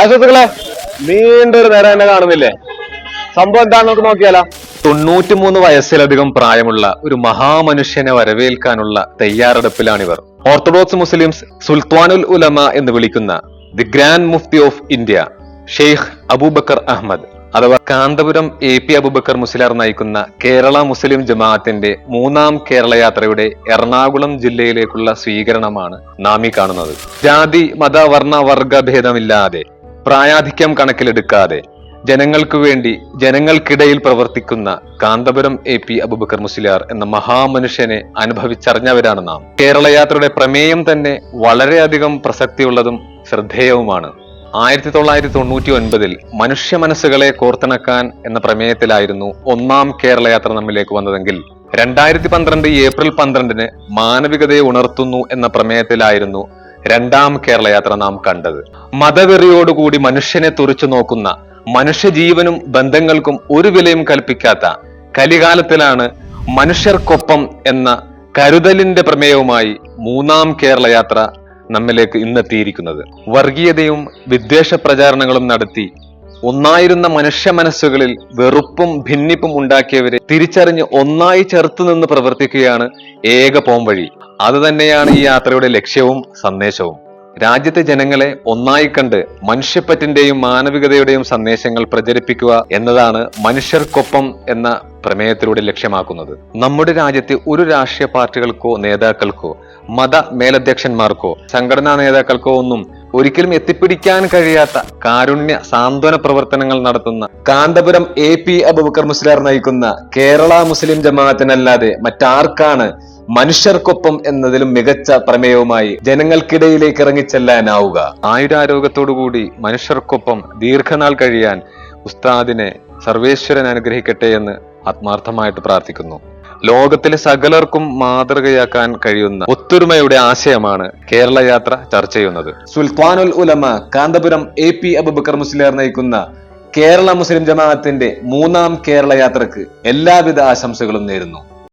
ആശുപത്രികളെ നീണ്ടൊരു നേരം എന്നെ കാണുന്നില്ലേ? സംഭവം എന്താണെന്ന് നമുക്ക് നോക്കിയാലോ. തൊണ്ണൂറ്റിമൂന്ന് വയസ്സിലധികം പ്രായമുള്ള ഒരു മഹാമനുഷ്യനെ വരവേൽക്കാനുള്ള തയ്യാറെടുപ്പിലാണിവർ. ഓർത്തഡോക്സ് മുസ്ലിംസ് സുൽത്താനുൽ ഉലമ എന്ന് വിളിക്കുന്ന the grand mufti of India Sheikh Aboobacker Ahmed അഥവാ കാന്തപുരം എ പി അബൂബക്കർ മുസ്ലിയാർ നയിക്കുന്ന കേരള മുസ്ലിം ജമാഅത്തിന്റെ മൂന്നാം കേരള യാത്രയുടെ എറണാകുളം ജില്ലയിലേക്കുള്ള സ്വീകരണമാണ് നാം ഈ കാണുന്നത്. ജാതി മത വർണ വർഗ ഭേദമില്ലാതെ പ്രായാധിക്യം കണക്കിലെടുക്കാതെ ജനങ്ങൾക്ക് വേണ്ടി ജനങ്ങൾക്കിടയിൽ പ്രവർത്തിക്കുന്ന കാന്തപുരം എ പി അബുബക്കർ മുസ്ലിയാർ എന്ന മഹാമനുഷ്യനെ അനുഭവിച്ചറിഞ്ഞവരാണ് നാം. കേരളയാത്രയുടെ പ്രമേയം തന്നെ വളരെയധികം പ്രസക്തിയുള്ളതും ശ്രദ്ധേയവുമാണ്. ആയിരത്തി തൊള്ളായിരത്തി തൊണ്ണൂറ്റി ഒൻപതിൽ മനുഷ്യ മനസ്സുകളെ കോർത്തിണക്കാൻ എന്ന പ്രമേയത്തിലായിരുന്നു ഒന്നാം കേരളയാത്ര നമ്മിലേക്ക് വന്നതെങ്കിൽ രണ്ടായിരത്തി പന്ത്രണ്ട് ഏപ്രിൽ പന്ത്രണ്ടിന് മാനവികതയെ ഉണർത്തുന്നു എന്ന പ്രമേയത്തിലായിരുന്നു രണ്ടാം കേരള യാത്ര നാം കണ്ടത്. മതവെറിയോടുകൂടി മനുഷ്യനെ തുറച്ചു നോക്കുന്ന മനുഷ്യജീവനും ബന്ധങ്ങൾക്കും ഒരു വിലയും കൽപ്പിക്കാത്ത കലികാലത്തിലാണ് മനുഷ്യർക്കൊപ്പം എന്ന കരുതലിന്റെ പ്രമേയവുമായി മൂന്നാം കേരള യാത്ര നമ്മിലേക്ക് ഇന്നെത്തിയിരിക്കുന്നത്. വർഗീയതയും വിദ്വേഷ പ്രചാരണങ്ങളും നടത്തി ഒന്നായിരുന്ന മനുഷ്യ മനസ്സുകളിൽ വെറുപ്പും ഭിന്നിപ്പും ഉണ്ടാക്കിയവരെ തിരിച്ചറിഞ്ഞ് ഒന്നായി ചേർത്ത് നിന്ന് പ്രവർത്തിക്കുകയാണ് ഏക പോംവഴി അത് തന്നെയാണ് ഈ യാത്രയുടെ ലക്ഷ്യവും സന്ദേശവും. രാജ്യത്തെ ജനങ്ങളെ ഒന്നായി കണ്ട് മനുഷ്യപ്പറ്റിന്റെയും മാനവികതയുടെയും സന്ദേശങ്ങൾ പ്രചരിപ്പിക്കുക എന്നതാണ് മനുഷ്യർക്കൊപ്പം എന്ന പ്രമേയത്തിലൂടെ ലക്ഷ്യമാക്കുന്നത്. നമ്മുടെ രാജ്യത്തെ ഒരു രാഷ്ട്രീയ പാർട്ടികൾക്കോ നേതാക്കൾക്കോ മത മേലധ്യക്ഷന്മാർക്കോ സംഘടനാ നേതാക്കൾക്കോ ഒന്നും ഒരിക്കലും എത്തിപ്പിടിക്കാൻ കഴിയാത്ത കാരുണ്യ സാന്ത്വന പ്രവർത്തനങ്ങൾ നടത്തുന്ന കാന്തപുരം എ പി അബുബക്കർ മുസ്ലിയാർ നയിക്കുന്ന കേരള മുസ്ലിം ജമാഅത്തിനല്ലാതെ മറ്റാർക്കാണ് മനുഷ്യർക്കൊപ്പം എന്നതിലും മികച്ച പ്രമേയവുമായി ജനങ്ങൾക്കിടയിലേക്ക് ഇറങ്ങിച്ചെല്ലാനാവുക. ആയുരാരോഗ്യത്തോടുകൂടി മനുഷ്യർക്കൊപ്പം ദീർഘനാൾ കഴിയാൻ ഉസ്താദിനെ സർവേശ്വരൻ അനുഗ്രഹിക്കട്ടെ എന്ന് ആത്മാർത്ഥമായിട്ട് പ്രാർത്ഥിക്കുന്നു. ലോകത്തിലെ സകലർക്കും മാതൃകയാക്കാൻ കഴിയുന്ന ഒത്തൊരുമയുടെ ആശയമാണ് കേരള യാത്ര ചർച്ച ചെയ്യുന്നത്. സുൽത്താനുൽ ഉലമ കാന്തപുരം എ പി അബുബക്കർ മുസ്ലിയാർ നയിക്കുന്ന കേരള മുസ്ലിം ജമാഅത്തിന്റെ മൂന്നാം കേരള യാത്രയ്ക്ക് എല്ലാവിധ ആശംസകളും നേരുന്നു.